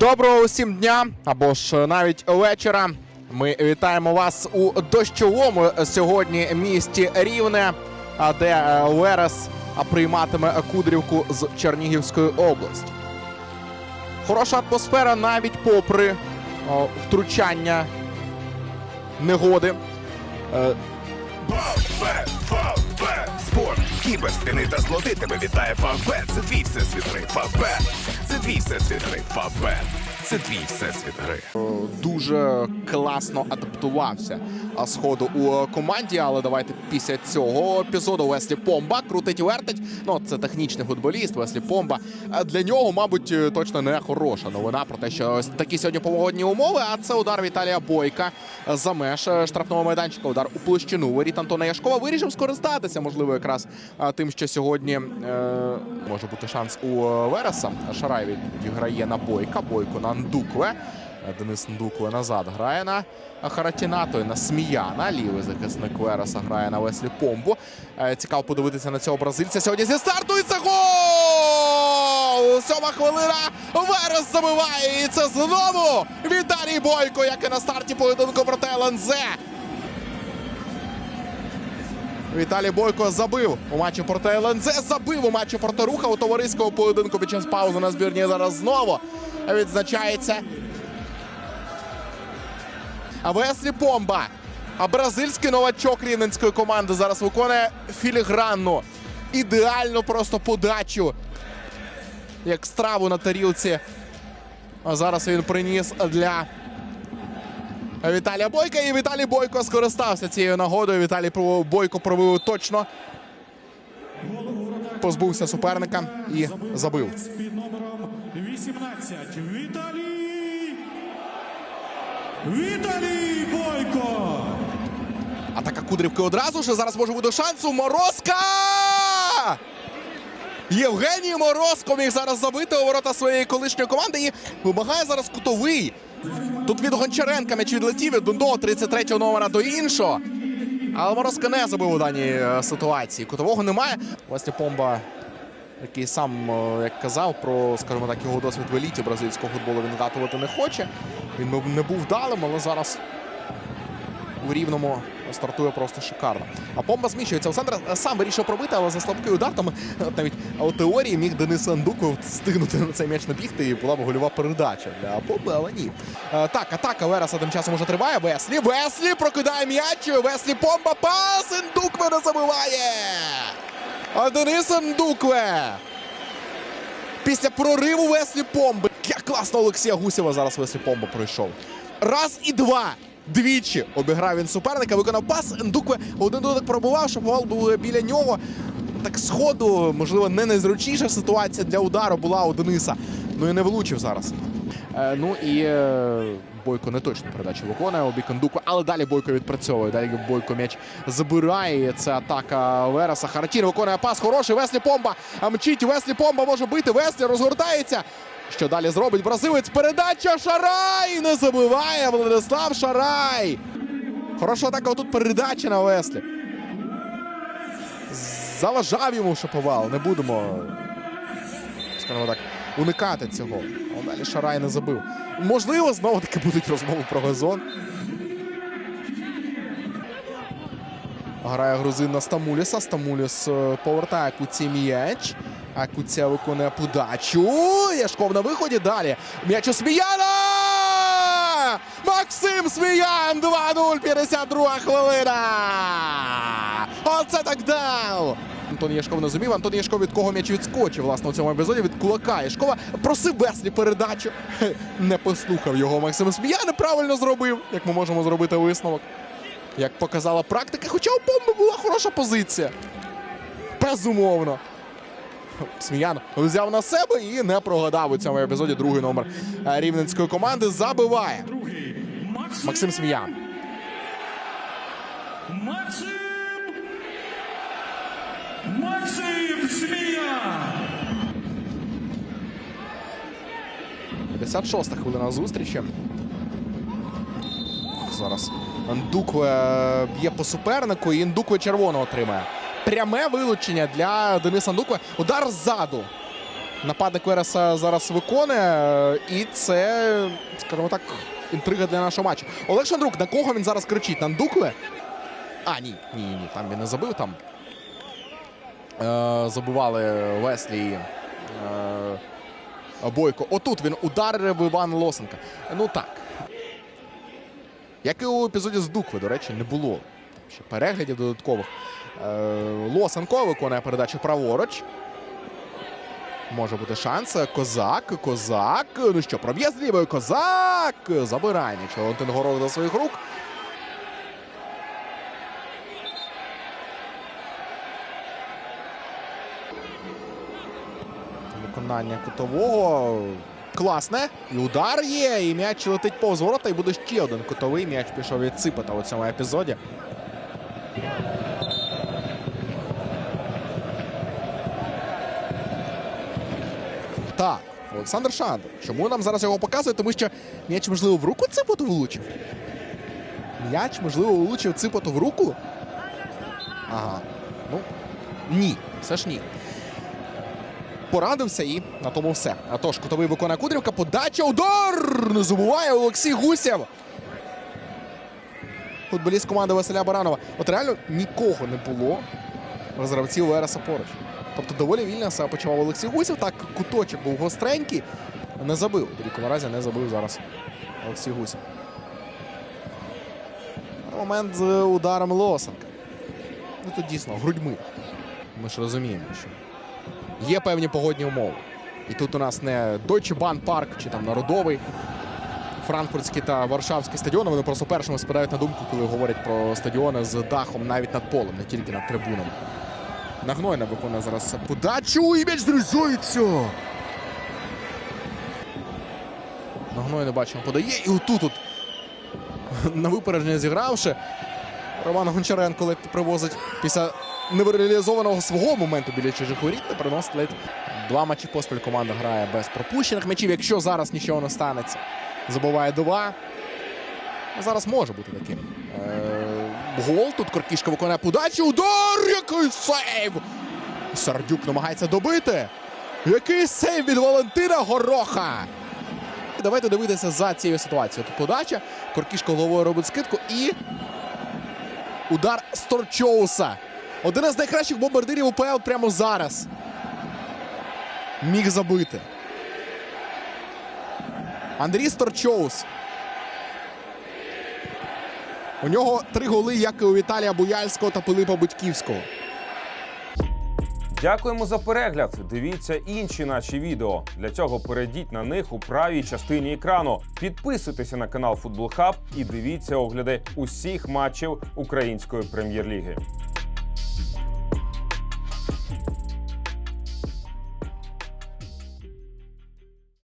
Доброго усім дня або ж навіть вечора. Ми вітаємо вас у дощовому сьогодні місті Рівне, де е, Верес прийматиме Кудрівку з Чернігівської області. Хороша атмосфера навіть попри о, втручання негоди. Е, Фавбет, спорт, кіберспіни та злоти тебе вітає Фавбет. Це твій всесвіт гри. Фавбет. Це твій всесвіт гри. Фавбет. Це твій всесвіт гри. дуже класно адаптувався сходу у е, команді. Але давайте після цього епізоду Веслі Помба крутить вертить. Ну це технічний футболіст. Веслі Помба. Для нього, мабуть, е, точно не хороша новина про те, що такі сьогодні погодні умови. А це удар Віталія Бойка за меж е, штрафного майданчика. Удар у площину. Воріт Антона Яшкова вирішив скористатися, можливо, якраз тим, що сьогодні е, може бути шанс у е, Вереса. Шарай відіграє на Бойка. Бойко на Ндукве. Денис Ндукве назад грає на Харатіна, той на Сміяна. Лівий захисник Вереса грає на Веслі Помбу. Е, Цікаво подивитися на цього бразильця. Сьогодні зі старту і це гол! Сьома хвилина. Верес забиває. І це знову Віталій Бойко, як і на старті поєдинку проти ЛНЗ. Віталій Бойко забив у матчі проти ЛНЗ, забив у матчі проти Руха у товариському поєдинку під час паузи на збірні зараз знову відзначається. Веслі Помба. А бразильський новачок рівненської команди зараз виконує філігранну, ідеальну просто подачу. Як страву на тарілці. А зараз він приніс для Віталія Бойка. І Віталій Бойко скористався цією нагодою. Віталій Бойко пробив точно. Позбувся суперника і забив. Під номером 18 Віталій. Віталій Бойко. Атака Кудрівки одразу ж. Зараз може бути шанс у Морозка! Євгеній Морозко міг зараз забити у ворота своєї колишньої команди і вимагає зараз кутовий. Тут від Гончаренка м'яч відлетів від Дундо 33-го номера до іншого. Але Морозко не забив у даній е, ситуації. Кутового немає. Власне Помба, який сам, е, як казав, про, скажімо так, його досвід в еліті бразильського футболу він гатувати не хоче. Він не був вдалим, але зараз у рівному стартує просто шикарно. А помба зміщується. Олександр е, сам вирішив пробити, але за слабкий удар там е, навіть у теорії міг Денис Андуков стигнути на цей м'яч набігти і була б гольова передача для помби, але ні. Е, Так, атака Вереса тим часом уже триває. Веслі, Веслі прокидає м'яч. Веслі помба пас. Індукве не забиває. А Денис Андукве. Після прориву Веслі Помби. Як класно Олексія Гусєва зараз Веслі Помба пройшов. Раз і два. Двічі обіграв він суперника, виконав пас. Ндукве один дотик пробував, щоб гол був біля нього. Так сходу, можливо, не найзручніша ситуація для удару була у Дениса. Ну і не влучив зараз. Е, ну і е, Бойко не точно передачу виконує у бік Ндукве, але далі Бойко відпрацьовує. Далі Бойко м'яч забирає. Це атака Вереса. Харатін виконує пас. Хороший. Веслі Помба. А мчить. Веслі Помба може бити. Веслі розгортається. Що далі зробить бразилець? Передача Шарай! Не забиває Владислав Шарай. Хороша атака. Тут передача на Веслі. Заважав йому Шаповал. Не будемо, скажімо так, уникати цього. А далі Шарай не забив. Можливо, знову таки будуть розмови про газон. Грає грузин на Стамуліса. Стамуліс е, повертає Куці м'яч. А Куця виконує подачу. Яшков на виході. Далі. М'яч у Сміяна! Максим Сміян! 2-0, 52 хвилина! Оце так дав! Антон Яшков не зумів. Антон Яшков від кого м'яч відскочив, власне, у цьому епізоді від кулака. Яшкова просив Веслі передачу. Не послухав його Максим Сміян. Неправильно зробив, як ми можемо зробити висновок. Як показала практика, хоча у Помби була хороша позиція. Безумовно. Сміян взяв на себе і не прогадав у цьому епізоді другий номер е, рівненської команди. Забиває Максим. Сміян. Максим. Максим Смія. 56-та хвилина зустрічі. Зараз Ндукве б'є по супернику, і Ндукве червоно отримає. Пряме вилучення для Дениса Ндукве. Удар ззаду. нападник Вереса зараз виконує. І це, скажімо так, інтрига для нашого матчу. Олег Шандрук, на кого він зараз кричить? На Ндукле? А, ні, ні, ні, там він не забив. Там е, забивали Веслі. Е, Бойко. Отут він ударив Іван Лосенка. Ну так. Як і у епізоді з Дукви, до речі, не було ще переглядів додаткових. Е, Лосенко виконує передачу праворуч. Може бути шанс. Козак, козак. Ну що, проб'є з лівою. Козак. Забирає м'яч Валентин Горох до своїх рук. Виконання кутового. Класне. І удар є. І м'яч летить повз ворота. І буде ще один кутовий. М'яч пішов від Ципота у цьому епізоді. Так, Олександр Шандр. Чому нам зараз його показує? Тому що м'яч, можливо, в руку Ципоту влучив. М'яч, можливо, влучив Ципоту в руку. Ага. Ну, ні, все ж ні. Порадився і на тому все. А тож, кутовий виконує Кудрівка. Подача, удар! Не забуває Олексій Гусєв. Футболіст команди Василя Баранова. От реально нікого не було з гравців Вереса поруч. Тобто доволі вільно себе почував Олексій Гусєв. Так, куточок був гостренький. Не забив. Будь-якому разі не забив зараз Олексій Гусєв. Момент з ударом Лосенка. Ну тут дійсно грудьми. Ми ж розуміємо, що є певні погодні умови. І тут у нас не Deutsche Bahn Park чи там Народовий, Франкфуртський та Варшавський стадіони. Вони просто першими спадають на думку, коли говорять про стадіони з дахом навіть над полем, не тільки над трибунами. Нагнойна виконує зараз подачу і м'яч зрізується. Нагнойна бачимо, подає. І отут от на випередження зігравши. Роман Гончаренко ледь привозить після нереалізованого свого моменту біля чужих воріт та приносить ледь два матчі поспіль команда грає без пропущених м'ячів. Якщо зараз нічого не станеться, забуває два. Зараз може бути таким. Е, гол. Тут Коркішка виконує подачу. Удар! Який сейв! Сардюк намагається добити. Який сейв від Валентина Гороха! Давайте дивитися за цією ситуацією. Тут подача. Коркішко головою робить скидку і удар Сторчоуса. Один із найкращих бомбардирів УПЛ прямо зараз. Міг забити. Андрій Сторчоус. У нього три голи, як і у Віталія Буяльського та Пилипа Будьківського. Дякуємо за перегляд. Дивіться інші наші відео. Для цього перейдіть на них у правій частині екрану. Підписуйтеся на канал Футбол Хаб і дивіться огляди усіх матчів української прем'єр-ліги.